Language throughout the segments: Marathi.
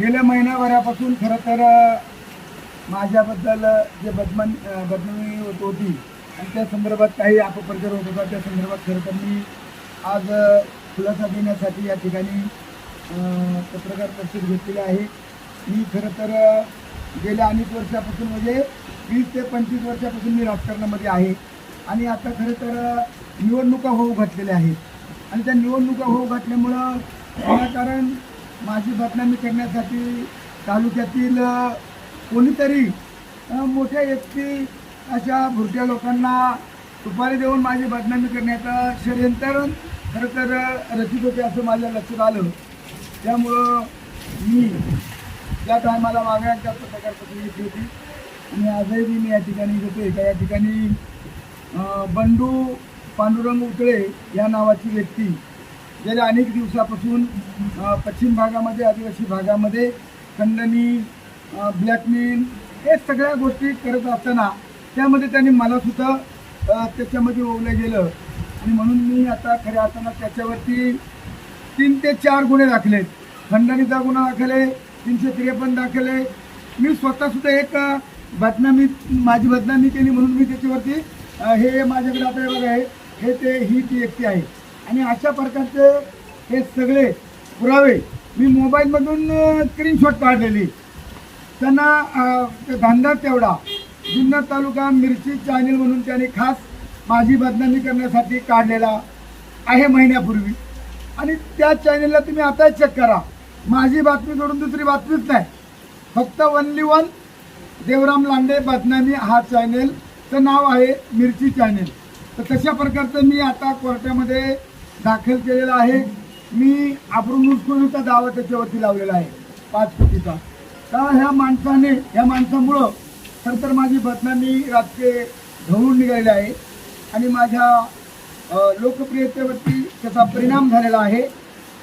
गेल्या महिनाभरापासून खरं तर माझ्याबद्दल जे बदमन अ, बदनामी होत होती आणि त्या संदर्भात काही अपप्रचार होत होता त्या संदर्भात खरं तर मी आज खुलासा देण्यासाठी या ठिकाणी पत्रकार परिषद घेतलेली आहे. मी खरं तर गेल्या अनेक वर्षापासून म्हणजे वीस ते पंचवीस वर्षापासून मी राजकारणामध्ये आहे आणि आता खरं तर निवडणुका होऊ घातलेल्या आहेत. आणि त्या निवडणुका होऊ घातल्यामुळं कारण माझी बदनामी करण्यासाठी तालुक्यातील कोणीतरी मोठ्या व्यक्ती अशा भुरट्या लोकांना सुपारी देऊन माझी बदनामी करण्याचं षडयंत्र खरं तर रचित होते असं माझ्या लक्षात आलं. त्यामुळं मी त्या टायमाला मागण्यांच्या पत्रकार प्रकारपत्र घेतली होती. आणि आजही मी या ठिकाणी घेतो एका या ठिकाणी बंडू पांडुरंग उतळे या नावाची व्यक्ती गेल्या अनेक दिवसापासून पश्चिम भागामध्ये आदिवासी भागामध्ये खंडणी ब्लॅकमेल हे सगळ्या गोष्टी करत असताना त्यामध्ये त्यांनी मलासुद्धा त्याच्यामध्ये ओवलं गेलं. आणि म्हणून मी आता खऱ्या असताना त्याच्यावरती तीन ते चार गुन्हे दाखलेत. खंडणीचा गुन्हा दाखले तीनशे त्रेपन्न दाखले मी स्वतःसुद्धा एक बदनामी माझी बदनामी केली म्हणून मी त्याच्यावरती हे माझ्याकडे आता बघा हे हे ते ही ती व्यक्ती आहे. आणि अशा प्रकारचे हे सगळे पुरावे मी मोबाईलमधून स्क्रीनशॉट काढलेली. त्यांना ते धंदा तेवढा. जुन्नर तालुका मिरची चॅनेल म्हणून त्यांनी खास माझी बदनामी करण्यासाठी काढलेला आहे महिन्यापूर्वी. आणि त्या चॅनेलला तुम्ही आता चेक करा. माझी बातमी सोडून दुसरी बातमीच नाही. फक्त वनली वन देवराम लांडे बदनामी हा चॅनेलचं नाव आहे मिरची चॅनेल तर तशा प्रकारचं मी आता कोर्टामध्ये दाखल केलेला आहे. मी आबरून उचकूनचा दावा त्याच्यावरती लावलेला आहे? पाच कोटीचा. तर ह्या माणसाने ह्या माणसामुळं खरंतर माझी बदनामी राजकीय ढवळून निघालेली आहे. आणि माझ्या लोकप्रियतेवरती त्याचा परिणाम झालेला आहे.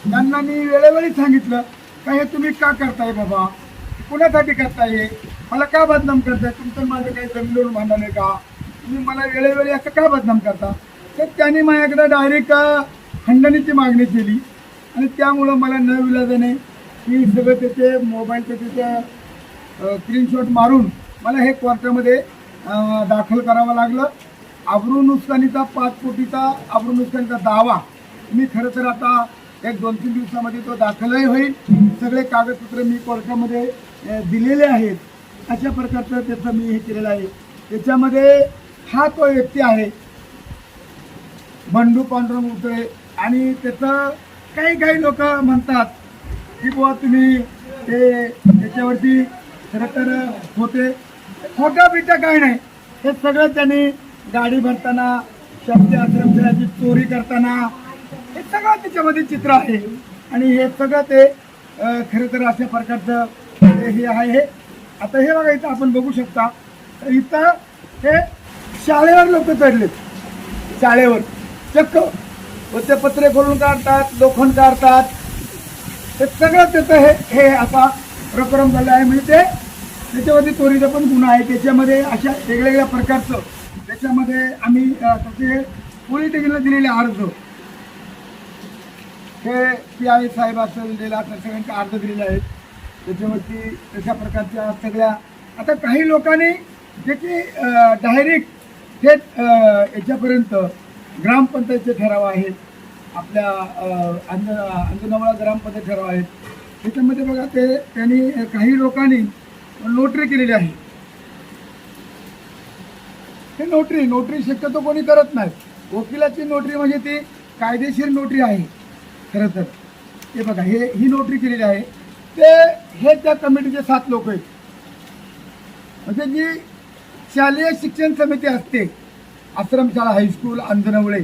त्यांना मी वेळोवेळी सांगितलं का हे तुम्ही का करताय बाबा? कुणासाठी करताय हे? मला का बदनाम करताय? तुमचं माझं काही जमिनीवरून भांडण आहे का? तुम्ही मला वेळोवेळी असं का बदनाम करता? तर त्यांनी माझ्याकडे डायरेक्ट खंडणीची मागणी केली. आणि त्यामुळं मला न विलाजाने मी सगळं त्याचे मोबाईलचे त्याच्या स्क्रीनशॉट मारून मला हे कोर्टामध्ये दाखल करावं लागलं. आबरू नुकसानीचा पाच कोटीचा आबरू नुकसानीचा दावा. मी खरं तर आता एक दोन तीन दिवसामध्ये तो दाखलही होईल. सगळे कागदपत्र मी कोर्टामध्ये दिलेले आहेत. अशा प्रकारचं त्याचं मी हे केलेलं आहे. त्याच्यामध्ये हा तो व्यक्ती आहे बंडू पांडुरंग उतळे आणि त्याचं काही काही लोक म्हणतात की बुवा तुम्ही ते त्याच्यावरती खरं तर होते. खोटं बिटं काही नाही. हे सगळं त्यांनी गाडी भरताना शब्द आश्रमशाळाची चोरी करताना हे सगळं त्याच्यामध्ये चित्र आहे. आणि हे सगळं ते खरं तर अशा प्रकारचं हे आहे हे. आता हे बघा इथं आपण बघू शकता. तर इथं हे शाळेवर लोक चढलेत. शाळेवर. चक्क. ते पत्रे खोलून काढतात लोखंड काढतात. ते सगळं त्याचं हे हे असा प्रक्रम झाला आहे. म्हणजे ते त्याच्यावरती चोरीचा पण गुन्हा आहे. त्याच्यामध्ये अशा वेगवेगळ्या प्रकारचं त्याच्यामध्ये आम्ही त्याचे पोलीस स्टेशनला दिलेले अर्ज. हे पी आय साहेब असं दिलेला तर सगळ्यांचे अर्ज दिलेले आहेत. त्याच्यावरती तशा प्रकारच्या सगळ्या आता काही लोकांनी त्याची डायरेक्ट थेट याच्यापर्यंत ग्रामपंचायतचे ठराव आहेत. आपल्या अंज अंजनावळा ग्रामपंचायत ठराव आहेत. त्याच्यामध्ये बघा ते त्यांनी काही लोकांनी नोटरी केलेली आहे. हे नोटरी नोटरी शक्यतो कोणी करत नाही. वकिलाची नोटरी म्हणजे ती कायदेशीर नोटरी आहे. खरं तर. हे बघा हे ही नोटरी केलेली आहे. ते हे त्या कमिटीचे सात लोक आहेत. म्हणजे जी शालेय शिक्षण समिती असते आश्रमशाळा हायस्कूल अंजनवळे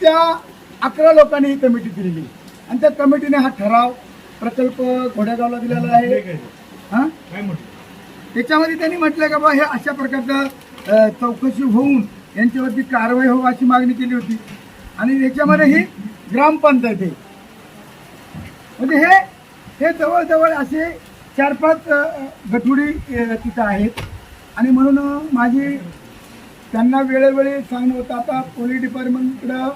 त्या अकरा लोकांनी ही कमिटी दिलेली. आणि त्या कमिटीने हा ठराव प्रकल्प घोड्यागावला दिलेला आहे. हां? त्याच्यामध्ये त्यांनी म्हटलं का बा हे अशा प्रकारचं चौकशी होऊन यांच्यावरती कारवाई हो अशी मागणी केली होती. आणि याच्यामध्ये ही ग्रामपंचायत आहे. म्हणजे हे हे जवळजवळ असे चार पाच गठुडी तिथं आहेत. आणि म्हणून माझी त्यांना वेळोवेळी सांगणं होतं आता पोलीस डिपार्टमेंटकडं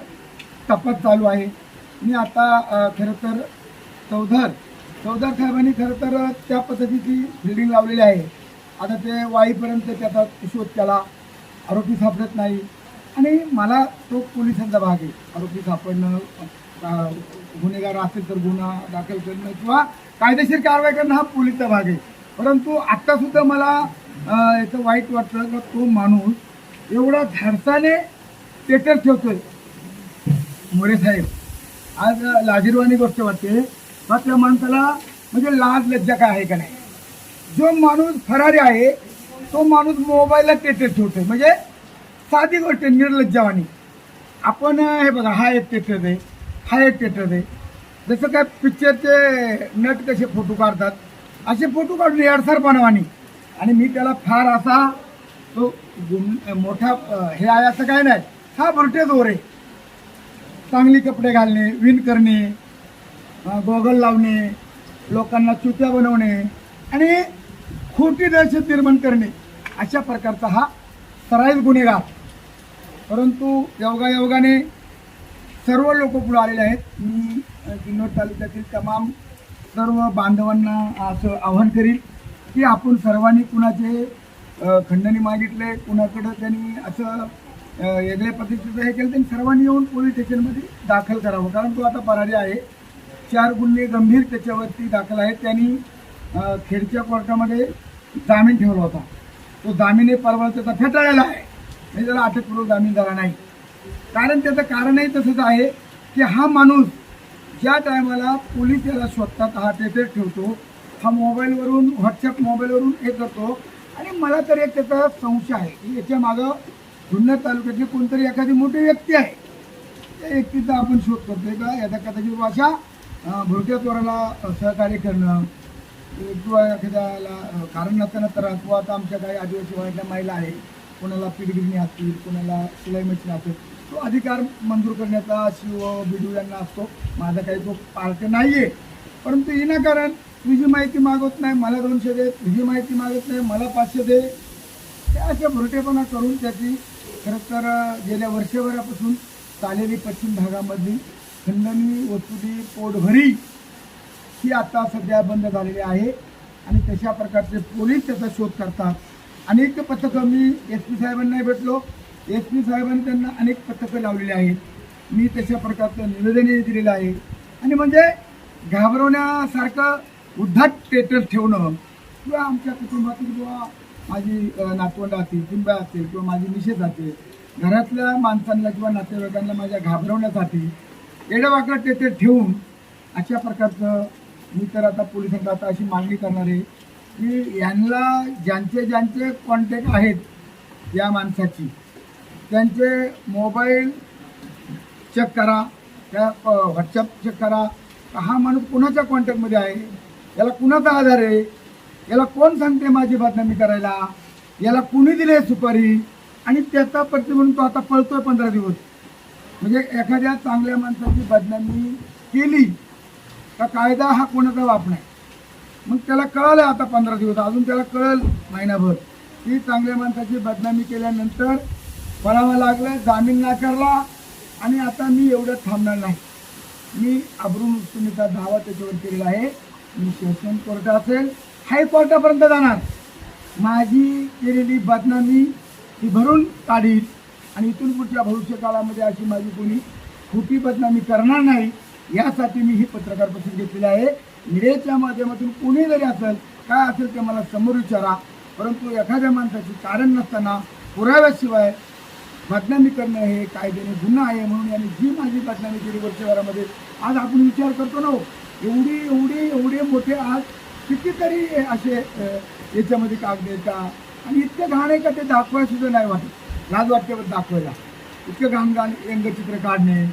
तपास चालू आहे. मी आता खरं तर चौधर चौदार साहेबांनी खरं तर त्या पद्धतीची बिल्डिंग लावलेली आहे. आता ते वाईपर्यंत त्याचा शोध केला. आरोपी सापडत नाही. आणि मला तो पोलिसांचा भाग आहे. आरोपी सापडणं गुन्हेगार असेल तर गुन्हा दाखल करणं किंवा कायदेशीर कारवाई करणं हा पोलीसचा भाग आहे. परंतु आत्तासुद्धा मला याचं वाईट वाटतं का तो माणूस एवढा धाडसाने टेटर ठेवतोय. मोरे साहेब आज लाजीरवाणी गोष्ट वाटते. मग त्या माणसाला म्हणजे लाज लज्जा काय आहे का नाही? जो माणूस फरारी आहे तो माणूस मोबाईलला टेटर ठेवतोय. म्हणजे साधी गोष्ट आहे, आपण हे बघा हा एक टेटर आहे. हा एक टेटर आहे. जसं काय पिक्चरचे नट कसे फोटो काढतात असे फोटो काढून याडसारपणावानी आणि मी त्याला फार असा तो गुण मोठा हे आहे असं काय नाही. हा भरटे जोर आहे चांगली कपडे घालणे विण करणे गोगल लावणे लोकांना चुत्या बनवणे आणि खोटी दहशत निर्माण करणे. अशा प्रकारचा हा सराईत गुन्हेगार. परंतु योगायोगाने सर्व लोक पुढे आलेले आहेत. मी अ, किन्नौर तालुक्यातील तमाम सर्व बांधवांना असं आव्हान करील की आपण सर्वांनी कुणाचे खंडणी मागितले कुणाकडं त्यांनी असं वेगळ्या पद्धतीचं हे केलं त्यांनी सर्वांनी येऊन पोलीस स्टेशनमध्ये दाखल करावं. कारण तो आता पराडी आहे. चार गुन्हे गंभीर त्याच्यावरती दाखल आहेत. त्यांनी खेडच्या कोर्टामध्ये जामीन ठेवला होता. तो जामीन हे परवा त्याचा फेटाळलेला आहे. म्हणजे त्याला अटकपूर्वक जामीन झाला नाही. कारण त्याचं कारणही तसंच आहे की हा माणूस ज्या टायमाला पोलीस याला स्वतः हा तेथे ठेवतो हा मोबाईलवरून व्हॉट्सअप मोबाईलवरून हे करतो आणि मला तर एक त्याचा संशय आहे की याच्या मागं जुन्नर तालुक्यातली कोणतरी एखादी मोठी व्यक्ती आहे. त्या व्यक्तीचा आपण शोध करतोय का? याचा कदाचित भाषा भोरट्या चोराला सहकार्य करणं किंवा एखाद्याला कारण नसताना तर किंवा आता आमच्या काही आदिवासी भागातल्या महिला आहे कोणाला पीठगिरणी असतील कोणाला शिलाई मशीन असेल तो अधिकार मंजूर करण्याचा शिव बिडू यांना असतो. माझा काही तो पार्ट नाही आहे परंतु विनाकारण तुझी माहिती मागत नाही मला दोनशे दे. तुझी माहिती मागत नाही मला पाचशे दे. त्या अशा भुरटेपणा करून त्याची खरं तर गेल्या वर्षभरापासून चालेली पश्चिम भागामधली खंडणी वस्तुती पोटभरी ही आता सध्या बंद झालेली आहे. आणि तशा प्रकारचे पोलीस त्याचा शोध करतात. अनेक पथकं मी एस पी साहेबांनाही भेटलो. एस पी साहेबांनी त्यांना अनेक पथकं लावलेली आहेत. मी तशा प्रकारचं निवेदनही दिलेलं आहे. आणि म्हणजे घाबरवण्यासारखं उद्धट स्टेटस ठेवणं किंवा आमच्या कुटुंबातील किंवा माझी नातवंड असतील किंवा असेल किंवा माझी निषेध असेल घरातल्या माणसांना किंवा नातेवाईकांना माझ्या घाबरवण्यासाठी येडवाकडं स्टेटस ठेवून अशा प्रकारचं मी तर आता पोलिसांना आता अशी मागणी करणार आहे की यांना ज्यांचे ज्यांचे कॉन्टॅक्ट आहेत या माणसाची त्यांचे मोबाईल चेक करा त्या व्हॉट्सअप चेक करा. हा माणूस कुणाच्या कॉन्टॅक्टमध्ये आहे? याला कुणाचा आधार आहे? याला कोण सांगते माझी बदनामी करायला? याला कुणी दिले सुपारी? आणि त्याचा प्रतिबंध म्हणून तो आता पळतोय पंधरा दिवस. म्हणजे एखाद्या चांगल्या माणसाची बदनामी केली का कायदा हा कोणाचा वाप नाही. मग त्याला कळलं आता पंधरा दिवस. अजून त्याला कळल महिनाभर. की चांगल्या माणसाची बदनामी केल्यानंतर पळावं लागलं जामीन नाकारला आणि आता मी एवढं थांबणार नाही. मी अब्रू मुस्लिमीचा दावा त्याच्यावर केलेला आहे. मी सेशन कोर्ट असेल हायकोर्टापर्यंत जाणार. माझी केलेली बदनामी ती भरून काढील आणि इथून पुढच्या भविष्यकाळामध्ये अशी माझी कोणी खोटी बदनामी करणार नाही यासाठी मी ही पत्रकार परिषद घेतलेली आहे. मीडियाच्या माध्यमातून कोणी जरी असेल काय असेल ते मला समोर विचारा. परंतु एखाद्या माणसाची कारण नसताना पुराव्याशिवाय बदनामी करणं हे कायद्याने गुन्हा आहे म्हणून यांनी जी माझी बदनामी केली वर्षभरामध्ये आज आपण विचार करतो ना हो. एवढी एवढी एवढे मोठे आज कितीतरी असे याच्यामध्ये कागद येतात आणि इतकं घाण आहे का ते दाखवायसुद्धा नाही वाटत. लाज वाटते दाखवायला. इतकं घाण घाण व्यंगचित्र काढणे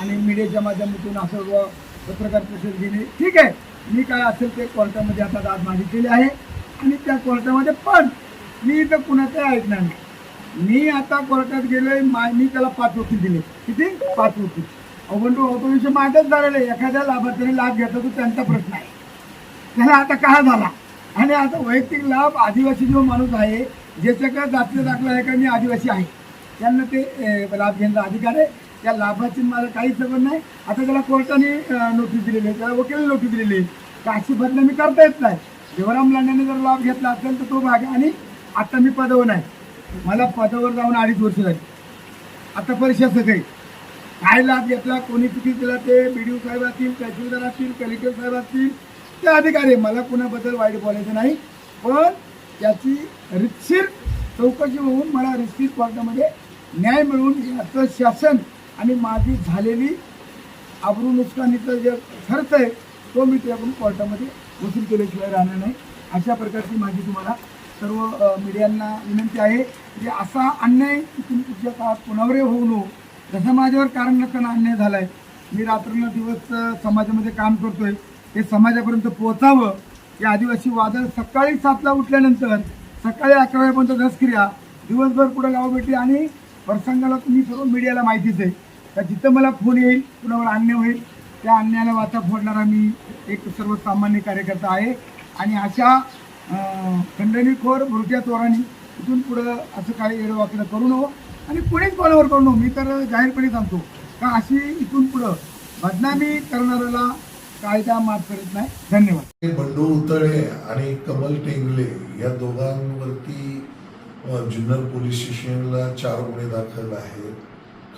आणि मीडियाच्या माध्यमातून असं व पत्रकार परिषद घेणे. ठीक आहे. मी काय असेल ते कोर्टामध्ये आता दाद मागणी केली आहे. आणि त्या कोर्टामध्ये पण मी इथं कुणाचं ऐकणार नाही. मी आता कोर्टात गेलोय मा- मी त्याला पाच वकील दिले किती? पाच वकील. अवंडू ऑटोविषय मागच झालेलं आहे. एखाद्या लाभार्थ्याने लाभ घेतला तो त्यांचा प्रश्न आहे. त्याला आता का झाला? आणि आता वैयक्तिक लाभ आदिवासी जो माणूस आहे ज्याच्याकडे जातीचा दाखला आहे का मी आदिवासी आहे. त्यांना ते लाभ घेण्याचा अधिकार आहे. त्या लाभाची मला काहीच सगळं नाही. आता त्याला कोर्टाने नोटीस दिलेली आहे. त्याला वकील नोटीस दिलेली आहे. तर अशी बदनामी करता येत नाही. देवराम लांड्याने जर लाभ घेतला असेल तर तो भाग आणि आता मी पदावर नाही. मला पदावर जाऊन अडीच वर्ष झाली. आता परीक्षाचं काही काय लाभ घेतला कोणी किती दिला ते बी डी ओ साहेब असतील तहसीलदार असतील कलेक्टर साहेब असतील ते अधिकारी मला कुणाबद्दल वाईट बोलायचं नाही पण त्याची रितशीर चौकशी होऊन मला रितशीर कोर्टामध्ये न्याय मिळवून याचं शासन आणि माझी झालेली आबरू नुकसानीचं जे खर्च आहे तो मी त्याकडून कोर्टामध्ये वसूल केल्याशिवाय राहणार नाही. अशा प्रकारची माझी तुम्हाला सर्व मीडियांना विनंती आहे. की असा अन्याय तुम्ही पुढच्या काळात कोणावरही होऊ नये तसं माझ्यावर कारण नसताना अन्याय झाला आहे मी रात्रीला दिवस समाजामध्ये काम करतोय. हे समाजापर्यंत पोहोचावं. हे आदिवासी वादळ सकाळी सातला उठल्यानंतर सकाळी अकरा वाजेपर्यंत दसक्रिया दिवसभर पुढे गाव भेटली आणि प्रसंगाला तुम्ही सर्व मीडियाला माहितीच आहे. तर जिथं मला फोन येईल कुणावर अन्याय होईल त्या अन्यायाला वाचा फोडणारा मी एक सर्वसामान्य कार्यकर्ता आहे. आणि अशा खंडणीखोर भुरट्या चोरांनी इथून पुढं असं काही येडवाकडं करू नको आणि कोणीच कोणावर करू मी तर जाहीरपणे सांगतो का अशी इथून पुढं बदनामी करणाऱ्याला कायदा माफ करत नाही. धन्यवाद. हे बंडू उतळे आणि कमल टेंगले या दोघांवरती जुन्नर पोलीस स्टेशनला चार गुन्हे दाखल आहेत.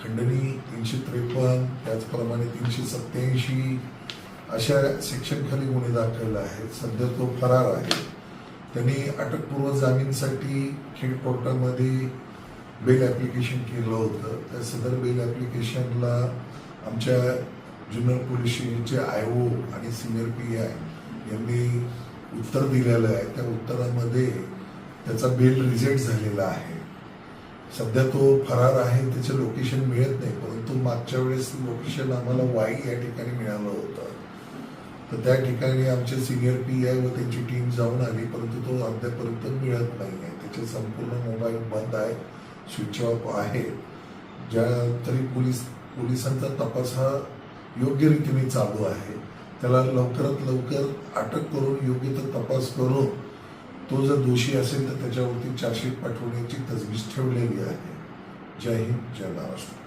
खंडणी तीनशे त्रेपन्न त्याचप्रमाणे तीनशे सत्याऐंशी अशा सेक्शनखाली गुन्हे दाखल आहेत. सध्या तो फरार आहे. त्यांनी अटकपूर्व जामीनसाठी खेड कोर्टामध्ये बेल ॲप्लिकेशन केलं होतं. त्या सदर बेल ॲप्लिकेशनला आमच्या जुन्नर पोलीस स्टेशनचे आय ओ आणि सिनियर पी आय यांनी उत्तर दिलेलं आहे. त्या उत्तरामध्ये त्याचा बेल रिजेक्ट झालेला आहे. सध्या तो फरार आहे त्याचं लोकेशन मिळत नाही परंतु मागच्या वेळेस लोकेशन आम्हाला वाई या ठिकाणी मिळालं होतं. तर त्या ठिकाणी आमचे सिनियर पी आय व त्यांची टीम जाऊन आली परंतु तो अद्यापर्यंत मिळत नाही आहे. त्याचे संपूर्ण मोबाईल बंद आहे. स्विच ऑफ आहे. ज्या तरी पोलीस पोलिसांचा तपास हा योग्य रीतीने चालू आहे. त्याला लवकरात लवकर अटक करून योग्य तो तपास करून तो जर दोषी असेल तर त्याच्यावरती चार्जशीट पाठवण्याची तजवीज ठेवलेली आहे. जय हिंद जय महाराष्ट्र.